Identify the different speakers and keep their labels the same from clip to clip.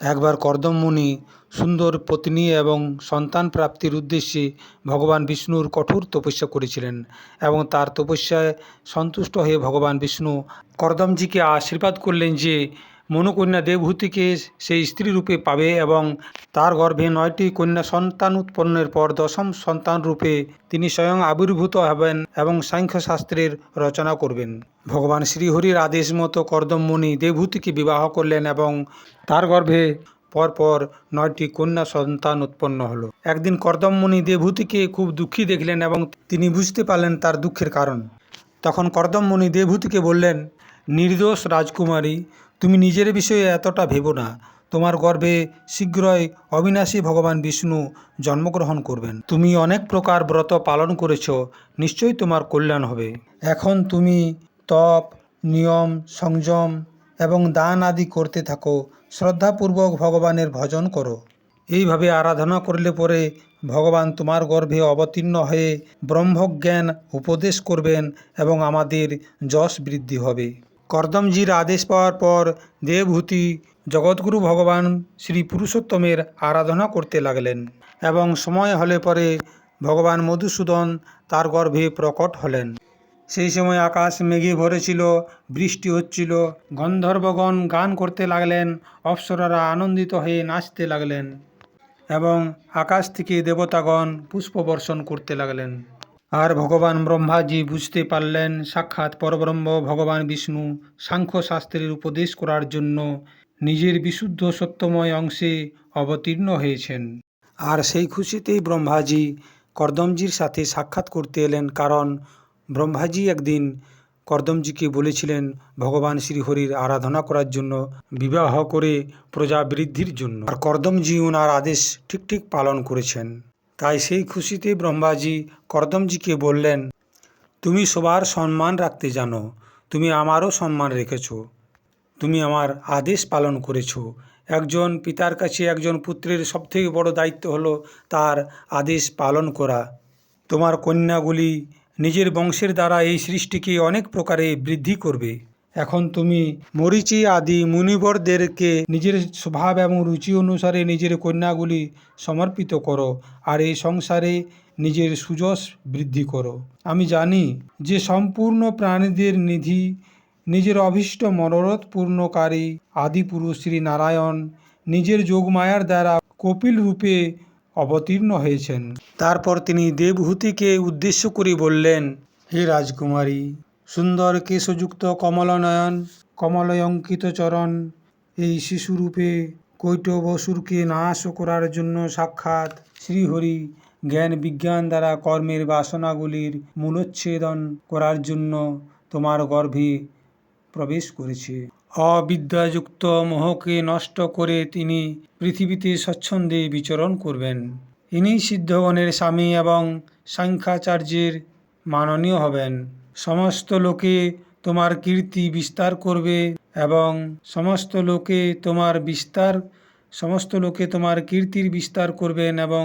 Speaker 1: একবার কর্দম মুনি, সুন্দর পত্নী এবং সন্তান প্রাপ্তির উদ্দেশ্যে ভগবান বিষ্ণুর কঠোর তপস্যা করেছিলেন এবং তার তপস্যায় সন্তুষ্ট হয়ে ভগবান বিষ্ণু কর্দমজিকে আশীর্বাদ করলেন যে মনুকন্যা দেবভূতিকে সেই স্ত্রী রূপে পাবে এবং তার গর্ভে নয়টি কন্যা সন্তান উৎপন্নের পর দশম সন্তান রূপে তিনি স্বয়ং আবির্ভূত হবেন এবং সাংখ্য শাস্ত্রের রচনা করবেন। ভগবান শ্রীহরির আদেশ মতো কর্দম মুনি দেবভূতিকে বিবাহ করলেন এবং তার গর্ভে পরপর নয়টি কন্যা সন্তান উৎপন্ন হলো। একদিন কর্দম মুনি দেবভূতিকে খুব দুঃখী দেখলেন এবং তিনি বুঝতে পারলেন তার দুঃখের কারণ। তখন কর্দম মুনি দেবভূতিকে বললেন, নির্দোষ রাজকুমারী তুমি নিজের বিষয়ে এতটা ভেবো না। তোমার গর্ভে শীঘ্রই অবিনাশী ভগবান বিষ্ণু জন্মগ্রহণ করবেন। তুমি অনেক প্রকার ব্রত পালন করেছ, নিশ্চয়ই তোমার কল্যাণ হবে। এখন তুমি তপ, নিয়ম, সংযম এবং দান আদি করতে থাকো, শ্রদ্ধাপূর্বক ভগবানের ভজন করো। এইভাবে আরাধনা করলে পরে ভগবান তোমার গর্ভে অবতীর্ণ হয়ে ব্রহ্মজ্ঞান উপদেশ করবেন এবং আমাদের যশ বৃদ্ধি হবে। কর্দমজির আদেশ পাওয়ার পর দেবভূতি জগৎগুরু ভগবান শ্রী পুরুষোত্তমের আরাধনা করতে লাগলেন এবং সময় হলে পরে ভগবান মধুসূদন তার গর্ভে প্রকট হলেন। সেই সময় আকাশ মেঘে ভরেছিল, বৃষ্টি হচ্ছিল, গন্ধর্বগণ গান করতে লাগলেন, অপ্সরারা আনন্দিত হয়ে নাচতে লাগলেন এবং আকাশ থেকে দেবতাগণ পুষ্প বর্ষণ করতে লাগলেন। আর ভগবান ব্রহ্মাজি বুঝতে পারলেন, সাক্ষাৎ পরব্রহ্ম ভগবান বিষ্ণু সাংখ্য শাস্ত্রের উপদেশ করার জন্য নিজের বিশুদ্ধ সত্যময় অংশে অবতীর্ণ হয়েছেন। আর সেই খুশিতেই ব্রহ্মাজি কর্দমজির সাথে সাক্ষাৎ করতে এলেন কারণ ব্রহ্মাজি একদিন কর্দমজিকে বলেছিলেন, ভগবান শ্রীহরির আরাধনা করার জন্য, বিবাহ করে প্রজা বৃদ্ধির জন্য। আর কর্দমজি ওনার আদেশ ঠিক ঠিক পালন করেছেন। তাই সেই খুশিতে ব্রহ্মাজি কর্দমজিকে বললেন, তুমি সবার সম্মান রাখতে জানো, তুমি আমারও সম্মান রেখেছ, তুমি আমার আদেশ পালন করেছ। একজন পিতার কাছে একজন পুত্রের সবথেকে বড় দায়িত্ব হলো তার আদেশ পালন করা। তোমার কন্যাগুলি নিজের বংশের দ্বারা এই সৃষ্টিকে অনেক প্রকারে বৃদ্ধি করবে। এখন তুমি মরিচি আদি মুনিবরদেরকে নিজের স্বভাব এবং রুচি অনুসারে নিজের কন্যাগুলি সমর্পিত করো আর এই সংসারে নিজের সুযশ বৃদ্ধি করো। আমি জানি যে সম্পূর্ণ প্রাণীদের নিধি নিজের অভীষ্ট মনোরথ পূর্ণকারী আদিপুরুষ শ্রী নারায়ণ নিজের যোগমায়ার দ্বারা কপিল রূপে অবতীর্ণ হয়েছেন। তারপর তিনি দেবহূতিকে উদ্দেশ্য করে বললেন, হে রাজকুমারী সুন্দর কেশযুক্ত কমলনয়ন, কমলয়ঙ্কিত চরণ, এই শিশুরূপে কৈটব অসুরকে নাশ করার জন্য সাক্ষাৎ শ্রীহরি জ্ঞান বিজ্ঞান দ্বারা কর্মের বাসনাগুলির মূলোচ্ছেদন করার জন্য তোমার গর্ভে প্রবেশ করেছে। অবিদ্যাযুক্ত মোহকে নষ্ট করে তিনি পৃথিবীতে স্বচ্ছন্দে বিচরণ করবেন। ইনি সিদ্ধগণের স্বামী এবং সাংখ্যাচার্যের মাননীয় হবেন। সমস্ত লোকে তোমার কীর্তি বিস্তার করবে এবং সমস্ত লোকে তোমার বিস্তার, সমস্ত লোকে তোমার কীর্তির বিস্তার করবেন এবং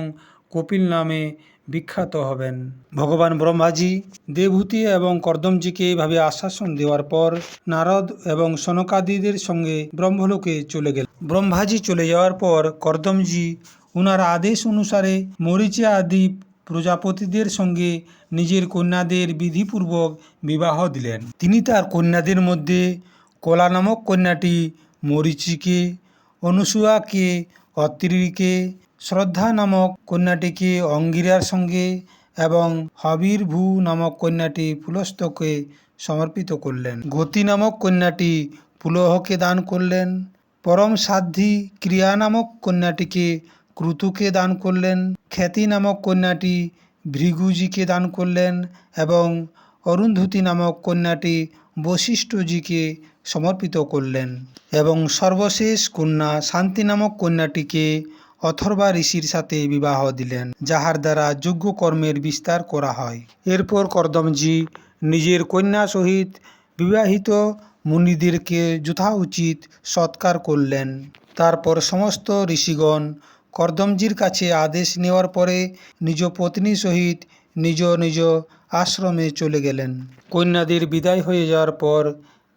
Speaker 1: কপিল নামে বিখ্যাত হবেন। ভগবান ব্রহ্মাজি দেবহূতি এবং কর্দমজিকে এভাবে আশ্বাসন দেওয়ার পর নারদ এবং সনকাদিদের সঙ্গে ব্রহ্মলোকে চলে গেল ব্রহ্মাজি চলে যাওয়ার পর কর্দমজি উনার আদেশ অনুসারে মরিচা আদি প্রজাপতিদের সঙ্গে নিজের কন্যাদের বিধিপূর্বক বিবাহ দিলেন। তিনি তার কন্যাদের মধ্যে কলা নামক কন্যাটি মরিচিকে, অনুসূয়াকে অত্রিকে শ্রদ্ধা নামক কন্যাটিকে অঙ্গিরার সঙ্গে এবং হবির হবির্ভূ নামক কন্যাটি পুলস্তকে সমর্পিত করলেন। গতি নামক কন্যাটি পুলহকে দান করলেন। পরম সাধ্যী ক্রিয়া নামক কন্যাটিকে ক্রুতুকে দান করলেন, খ্যাতি নামক কন্যাটি ভৃগুজিকে দান করলেন এবং অরুন্ধতী নামক কন্যাটি বশিষ্ঠজিকে সমর্পিত করলেন। এবং সর্বশেষ কন্যা শান্তি নামক কন্যাটিকে অথর্বা ঋষির সাথে বিবাহ দিলেন, যাহার দ্বারা যোগ্য কর্মের বিস্তার করা হয়। এরপর কর্দমজি নিজের কন্যা সহিত বিবাহিত মুনিদেরকে যথা উচিত সৎকার করলেন। তারপর সমস্ত ঋষিগণ কর্দমজির কাছে আদেশ নেওয়ার পরে নিজ পত্নী সহিত নিজ নিজ আশ্রমে চলে গেলেন। কন্যাদের বিদায় হয়ে যাওয়ার পর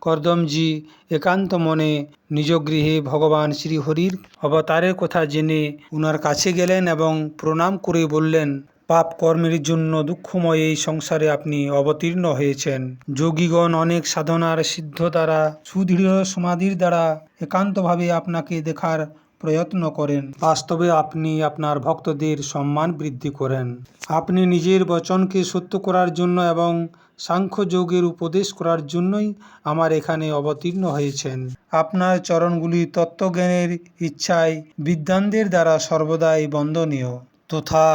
Speaker 1: কর্দমজি একান্ত মনে নিজ গৃহে ভগবান শ্রীহরির অবতারের কথা জেনে উনার কাছে গেলেন এবং প্রণাম করে বললেন, পাপ কর্মের জন্য দুঃখময় এই সংসারে আপনি অবতীর্ণ হয়েছেন। যোগীগণ অনেক সাধনার সিদ্ধ দ্বারা সুদৃঢ় সমাধির দ্বারা একান্তভাবে আপনাকে দেখার প্রয়ত্ন করেন। বাস্তবে আপনি আপনার ভক্তদের সম্মান বৃদ্ধি করেন। আপনি নিজের বচনকে সত্য করার জন্য এবং সাংখ্য যোগের উপদেশ করার জন্যই আমার এখানে অবতীর্ণ হয়েছেন। আপনার চরণগুলি তত্ত্বজ্ঞানের ইচ্ছায় বিদ্বানদের দ্বারা সর্বদাই বন্দনীয়। তথা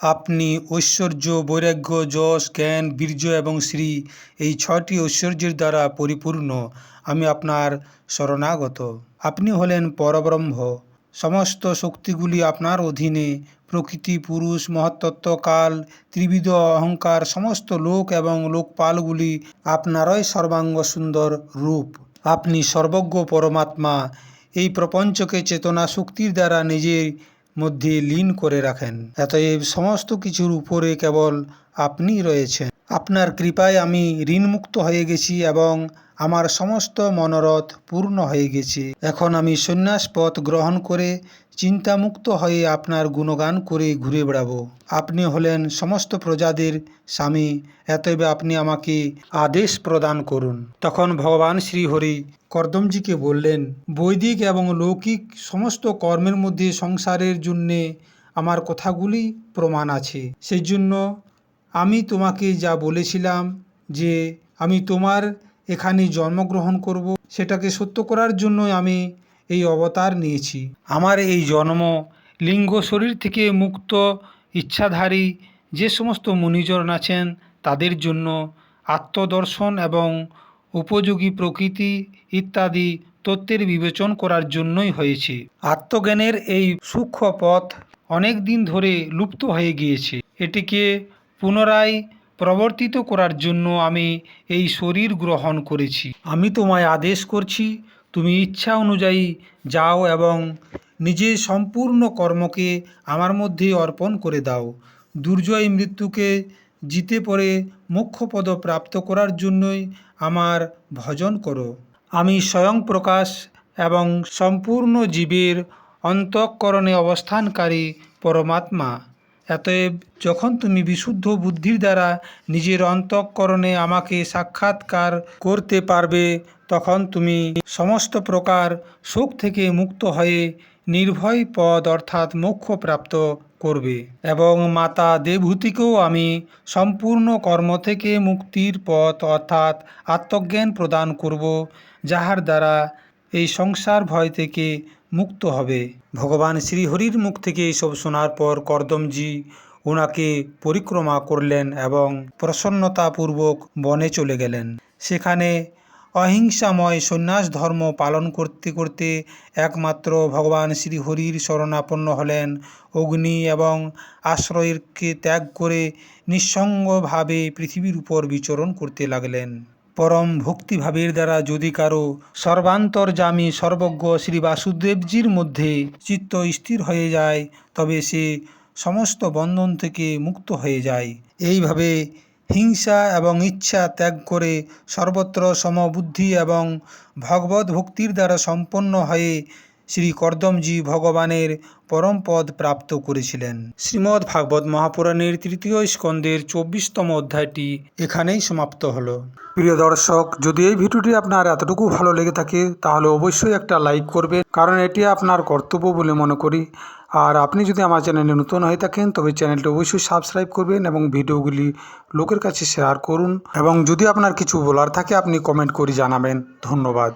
Speaker 1: আপনি ঐশ্বর্য, বৈরাগ্য, যশ, জ্ঞান, বীর্য এবং শ্রী এই ছটি ঐশ্বর্যের দ্বারা পরিপূর্ণ। আমি আপনার শরণাগত। আপনি হলেন পরব্রহ্ম। সমস্ত শক্তিগুলি আপনার অধীনে। প্রকৃতি, পুরুষ, মহত্তত্ত্ব, কাল, ত্রিবিধ, অহংকার, সমস্ত লোক এবং লোকপালগুলি আপনারই সর্বাঙ্গ সুন্দর রূপ। আপনি সর্বজ্ঞ পরমাত্মা। এই প্রপঞ্চকে চেতনা শক্তির দ্বারা নিজের মধ্যে লীন করে রাখেন। এতএব সমস্ত কিছুর উপরে কেবল আপনি রয়েছেন। আপনার কৃপায় আমি ঋণমুক্ত হয়ে গেছি এবং আমার সমস্ত মনোরথ পূর্ণ হয়ে গেছে। এখন আমি সন্ন্যাস পথ গ্রহণ করে চিন্তামুক্ত হয়ে আপনার গুণগান করে ঘুরে বেড়াবো। আপনি হলেন সমস্ত প্রজাদের স্বামী, এতএব আপনি আমাকে আদেশ প্রদান করুন। তখন ভগবান শ্রীহরি কর্দমজিকে বললেন, বৈদিক এবং লৌকিক সমস্ত কর্মের মধ্যে সংসারের জন্যে আমার কথাগুলি প্রমাণ আছে। সেই জন্য আমি তোমাকে যা বলেছিলাম যে আমি তোমার এখানে জন্মগ্রহণ করব, সেটাকে সত্য করার জন্য আমি এই অবতার নিয়েছি। আমার এই জন্ম লিঙ্গ শরীর থেকে মুক্ত, ইচ্ছাধারী যে সমস্ত মুনিজন আছেন, তাদের জন্য আত্মদর্শন এবং উপযোগী প্রকৃতি ইত্যাদি তত্ত্বের বিবেচন করার জন্যই হয়েছে। আত্মজ্ঞানের এই সূক্ষ্ম পথ অনেক দিন ধরে লুপ্ত হয়ে গিয়েছে। এটিকে পুনরায় প্রবর্তিত করার জন্য আমি এই শরীর গ্রহণ করেছি। আমি তোমায় আদেশ করছি তুমি ইচ্ছা অনুযায়ী যাও এবং নিজের সম্পূর্ণ কর্মকে আমার মধ্যে অর্পণ করে দাও। দুর্জয় মৃত্যুকে জিতে পড়ে মোক্ষপদ প্রাপ্ত করার জন্যই আমার ভজন করো। আমি স্বয়ং প্রকাশ এবং সম্পূর্ণ জীবের অন্তঃকরণে অবস্থানকারী পরমাত্মা। অতএব যখন তুমি বিশুদ্ধ বুদ্ধির দ্বারা নিজের অন্তঃকরণে আমাকে সাক্ষাৎকার করতে পারবে তখন তুমি সমস্ত প্রকার শোক থেকে মুক্ত হয়ে নির্ভয় পদ অর্থাৎ মোক্ষ প্রাপ্ত করবে এবং মাতা দেবহূতিকেও আমি সম্পূর্ণ কর্ম থেকে মুক্তির পথ অর্থাৎ আত্মজ্ঞান প্রদান করব, যাহার দ্বারা এই সংসার ভয় থেকে মুক্ত হবে। ভগবান শ্রীহরির মুখ থেকে এইসব শোনার পর কর্দমজি ওনাকে পরিক্রমা করলেন এবং প্রসন্নতাপূর্বক বনে চলে গেলেন। সেখানে অহিংসাময় সন্ন্যাস ধর্ম পালন করতে করতে একমাত্র ভগবান শ্রীহরির শরণাপন্ন হলেন। অগ্নি এবং আশ্রয়কে ত্যাগ করে নিঃসঙ্গভাবে পৃথিবীর উপর বিচরণ করতে লাগলেন। পরম ভক্তিভাবের দ্বারা যদি কারও সর্বান্তর্যামী সর্বজ্ঞ শ্রী বাসুদেবজির মধ্যে চিত্ত স্থির হয়ে যায়, তবে সে সমস্ত বন্ধন থেকে মুক্ত হয়ে যায়। এইভাবে হিংসা এবং ইচ্ছা ত্যাগ করে সর্বত্র সমবুদ্ধি এবং ভগবত ভক্তির দ্বারা সম্পন্ন হয়ে শ্রী কর্দমজি ভগবানের পরম পদ প্রাপ্ত করেছিলেন। শ্রীমদ্ ভাগবত মহাপুরাণের তৃতীয় স্কন্দের চব্বিশতম অধ্যায়টি এখানেই সমাপ্ত হলো। প্রিয় দর্শক, যদি এই ভিডিওটি আপনার এতটুকু ভালো লেগে থাকে, তাহলে অবশ্যই একটা লাইক করবেন, কারণ এটি আপনার কর্তব্য বলে মনে করি। আর আপনি যদি আমার চ্যানেলে নতুন হয়ে থাকেন, তবে চ্যানেলটি অবশ্যই সাবস্ক্রাইব করবেন এবং ভিডিওগুলি লোকের কাছে শেয়ার করুন। এবং যদি আপনার কিছু বলার থাকে, আপনি কমেন্ট করে জানাবেন। ধন্যবাদ।